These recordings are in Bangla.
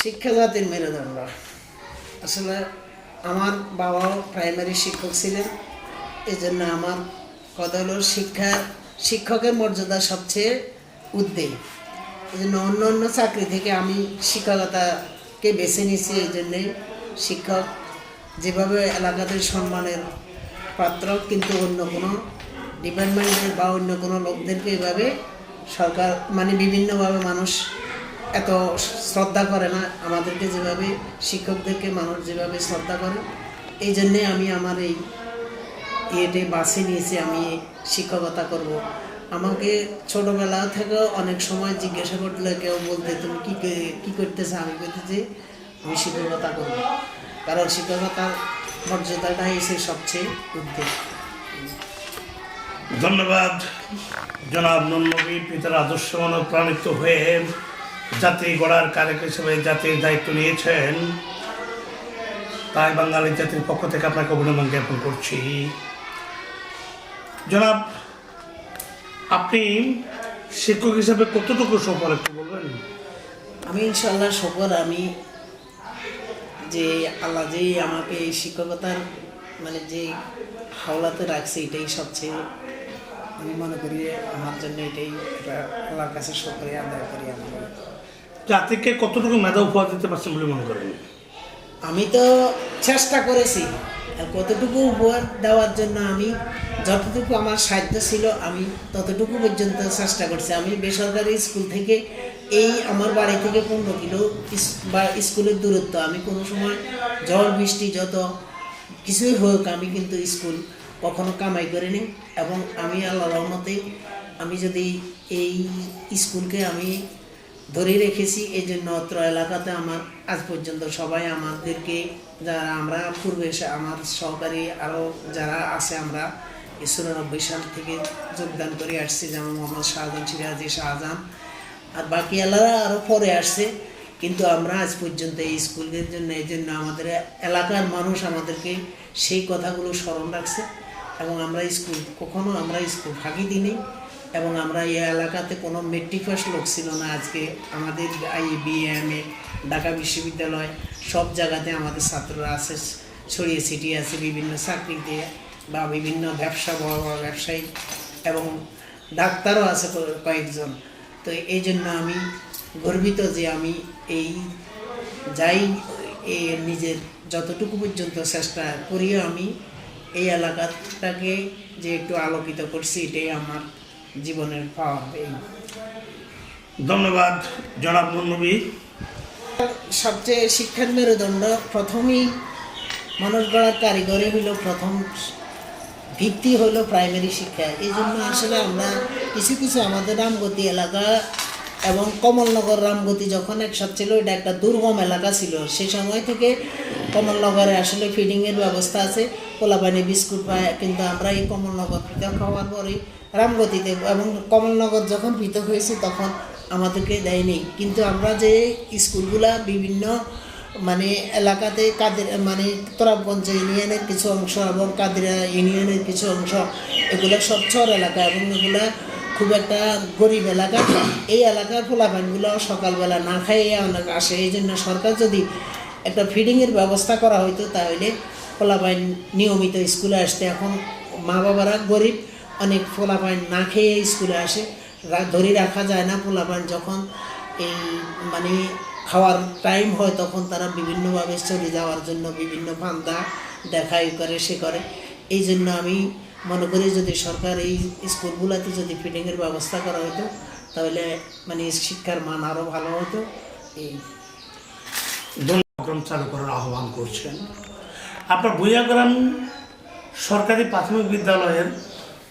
শিক্ষা জাতির মেরুদণ্ড। আসলে আমার বাবাও প্রাইমারি শিক্ষক ছিলেন এই জন্য আমার কথা হলো শিক্ষা, শিক্ষকের মর্যাদা সবচেয়ে উদ্বেগ। এই জন্য অন্য অন্য চাকরি থেকে আমি শিক্ষকতাকে বেছে নিয়েছি এই জন্যে শিক্ষক যেভাবে এলাকাতে সম্মানের পাত্র, কিন্তু অন্য কোনো ডিপার্টমেন্টের বা অন্য কোনো লোকদেরকে এভাবে সরকার মানে বিভিন্নভাবে মানুষ এত শ্রদ্ধা করে না। আমাদেরকে যেভাবে, শিক্ষকদেরকে মানুষ যেভাবে শ্রদ্ধা করে, এই জন্যে আমি আমার এই ইয়েতে বাছে নিয়েছি, আমি শিক্ষকতা করব। আমাকে ছোটবেলা থেকে অনেক সময় জিজ্ঞাসা করলে কেউ বলতে, তুমি কী কে- করতেছে? আমি বলতে যে, আমি শিক্ষকতা করব। কারণ শিক্ষকতার মর্যাদাটাই এসে সবচেয়ে উদ্বেগ ধন্যবাদ। জনাব নন্নবী পিতার আদর্শ অনুপ্রাণিত হয়ে জাতি গড়ার কারক হিসেবে জাতির দায়িত্ব নিয়েছেন। তাই বাঙালি জাতির পক্ষ থেকে আপনাকে অভিনন্দন জ্ঞাপন করছি। জনাব, আপনি শিক্ষক হিসেবে কতটুকু সফল একটু বলবেন? আমি ইনশাল্লাহ শকর আমি যে আল্লাহ যেই আমাকে এই শিক্ষকতার মানে যে হাওলাতে রাখছে, এটাই সবচেয়ে আমি মনে করি আমার জন্য এটাই এটা আল্লাহর কাছে শকরিয়া আদায় করি আমি। জাতিকে কতটুকু মেধা উপহার দিতে পারছেন বলে মনে করেন? আমি তো চেষ্টা করেছি কতটুকু উপহার দেওয়ার জন্য আমি যতটুকু আমার সাধ্য ছিল আমি ততটুকু পর্যন্ত চেষ্টা করছি। আমি বেসরকারি স্কুল থেকে এই আমার বাড়ি থেকে পনেরো কিলো বা স্কুলের দূরত্ব। আমি কোনো সময় ঝড় বৃষ্টি যত কিছুই হোক আমি কিন্তু স্কুল কখনো কামাই করিনি এবং আমি আল্লাহ রহমতে আমি যদি এই স্কুলকে আমি ধরে রেখেছি এই জন্য অত্র এলাকাতে আমার আজ পর্যন্ত সবাই আমাদেরকে, যারা আমরা পূর্বে আমার সহকারী আরও যারা আছে, আমরা চুরানব্বই সাল থেকে যোগদান করে আসছি, যেমন মোহাম্মদ শাহজাহান, সিরাজি শাহজাহান। আর বাকি এলাকা আরও পরে আসছে, কিন্তু আমরা আজ পর্যন্ত এই স্কুলের জন্য এই জন্য আমাদের এলাকার মানুষ আমাদেরকে সেই কথাগুলো স্মরণ রাখছে। এবং আমরা স্কুল, কখনো আমরা স্কুল ফাঁকি দিইনি এবং আমরা এই এলাকাতে কোনো মেট্রিক পাস লোক ছিল না আজকে। আমাদের আই বিএমএ ঢাকা বিশ্ববিদ্যালয় সব জায়গাতে আমাদের ছাত্ররা আছে, ছড়িয়ে ছিটিয়ে আছে বিভিন্ন চাকরিতে বা বিভিন্ন ব্যবসা, বড় বড় ব্যবসায়ী এবং ডাক্তারও আছে কয়েকজন। তো এই জন্য আমি গর্বিত যে আমি এই যাই এ নিজের যতটুকু পর্যন্ত চেষ্টা করিও আমি এই এলাকাটাকে যে একটু আলোকিত করছি এটাই আমার জীবনের পাওয়া ধন্যবাদ জনাব নন্নবী সবচেয়ে শিক্ষার মেরুদণ্ড প্রথমেই মানুষ গড়ার কারিগরি হইল প্রথম ভিত্তি হলো প্রাইমারি শিক্ষা। এই জন্য আসলে আমরা কিছু কিছু আমাদের রামগতি এলাকা এবং কমলনগর রামগতি যখন একসাথে ছিল এটা একটা দুর্গম এলাকা ছিল। সে সময় থেকে কমলনগরে আসলে ফিডিংয়ের ব্যবস্থা আছে। পোলাপানি বিস্কুট পায় কিন্তু আমরা এই কমলনগর পৃথক হওয়ার পরে রামগতিতে এবং কমলনগর যখন পৃথক হয়েছে তখন আমাদেরকে দেয়নি। কিন্তু আমরা যে স্কুলগুলা বিভিন্ন মানে এলাকাতে কাদের মানে তোরাবগঞ্জ ইউনিয়নের কিছু অংশ এবং কাদিরা ইউনিয়নের কিছু অংশ, এগুলো সব চর এলাকা এবং এগুলা খুব একটা গরিব এলাকা। এই এলাকার ফোলাফানগুলো সকালবেলা না খাইয়ে অনেক আসে। এই জন্য সরকার যদি একটা ফিডিংয়ের ব্যবস্থা করা হইতো তাহলে ফোলাফাইন নিয়মিত স্কুলে আসতে এখন মা বাবারা গরিব, অনেক ফোলাফাইন না খেয়ে স্কুলে আসে। ধরে রাখা যায় না পোলাপান যখন এই মানে খাওয়ার টাইম হয় তখন তারা বিভিন্নভাবে চলে যাওয়ার জন্য বিভিন্ন বান্দা দেখাই করে, সে করে। এই জন্য আমি মনে করি যদি সরকার এই স্কুলগুলোতে যদি ফিডিংয়ের ব্যবস্থা করা হতো, তাহলে মানে শিক্ষার মান আরও ভালো হতো। এই চালু করার আহ্বান করছেন। আপনার ভুইয়াগ্রাম সরকারি প্রাথমিক বিদ্যালয়ের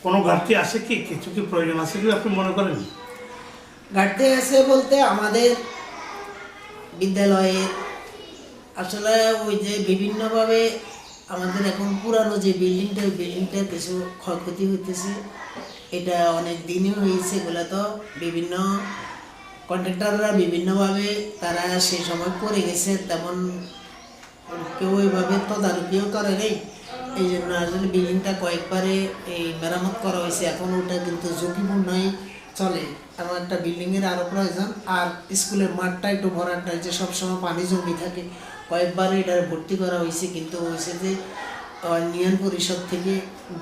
কোনো ঘাটতি আছে কি? কিছু কি প্রয়োজন আছে কি আপনি মনে করেন? ঘাটতি আছে বলতে আমাদের বিদ্যালয়ে আসলে ওই যে বিভিন্নভাবে আমাদের এখন পুরানো যে বিল্ডিংটা, ওই বিল্ডিংটার কিছু ক্ষয়ক্ষতি হইতেছে। এটা অনেক দিনই হয়েছে এগুলো তো বিভিন্ন কন্ট্রাক্টররা বিভিন্নভাবে তারা সেই সময় করে গেছে। তেমন কেউ এভাবে তদারকিও করে নেই। এই জন্য আসলে বিল্ডিংটা কয়েকবারে, এই মেরামত করা হয়েছে। এখন ওটা কিন্তু ঝুঁকিপূর্ণই চলে। এমন একটা বিল্ডিংয়ের আরও প্রয়োজন। আর স্কুলের মাঠটা একটু ভরাট হয়েছে সবসময় পানি জমি থাকে। কয়েকবার এটা ভর্তি করা হয়েছে। কিন্তু হয়েছে যে ইউনিয়ন পরিষদ থেকে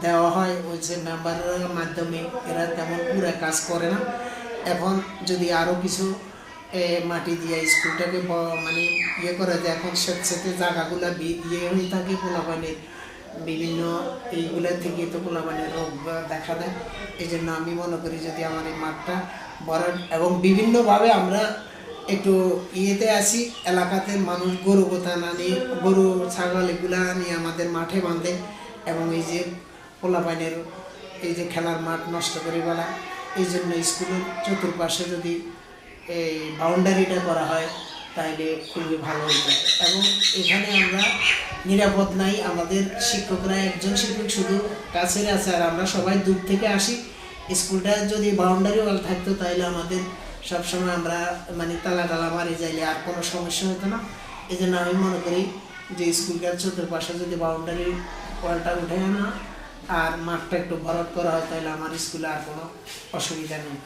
দেওয়া হয়। হয়েছে মেম্বারের মাধ্যমে এরা তেমন পুরো কাজ করে না। এখন যদি আরও কিছু মাটি দিয়ে স্কুলটাকে মানে ইয়ে করা যায় এখন স্বেচ্ছাতে জায়গাগুলো দিয়ে হয়ে থাকে পোলাপানের। বিভিন্ন এইগুলা থেকে তো পোলাপানের রোগ দেখা দেয়। এই জন্য আমি মনে করি যদি আমার এই মাঠটা বড় এবং বিভিন্নভাবে আমরা একটু ইয়েতে আসি এলাকাতে মানুষ গরু কোথা না নিয়ে, গরু, ছাগল এগুলা নিয়ে আমাদের মাঠে বাঁধে এবং এই যে পোলাপাইনের এই যে খেলার মাঠ নষ্ট করে বলা এই জন্য স্কুলের চতুর্পাশে যদি এই বাউন্ডারিটা করা হয় তাহলে খুবই ভালো হতো এবং এখানে আমরা নিরাপদ নাই, আমাদের শিক্ষকরা একজন শিক্ষক শুধু কাছের আছে, আর আমরা সবাই দূর থেকে আসি। স্কুলটা যদি বাউন্ডারি ওয়াল থাকতো তাহলে আমাদের সবসময় আমরা মানে তালা টালা মারি যাইলে আর কোনো সমস্যা হতো না। এই জন্য আমি মনে করি যে স্কুলটার চতুর্পাশে যদি বাউন্ডারি ওয়ালটা উঠে না আর মাঠটা একটু ভরট করা হয় তাহলে আমার স্কুলে আর কোনো অসুবিধা নেই।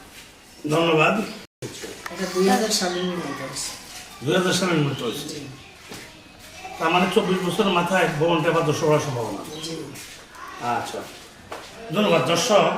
ধন্যবাদ। এটা দুই হাজার দুই হাজার সালে নির্মিত হয়েছে তার মানে চব্বিশ বছরের মাথায় ভবনটা আবার দশ হওয়ার সম্ভাবনা আচ্ছা। ধন্যবাদ দর্শক।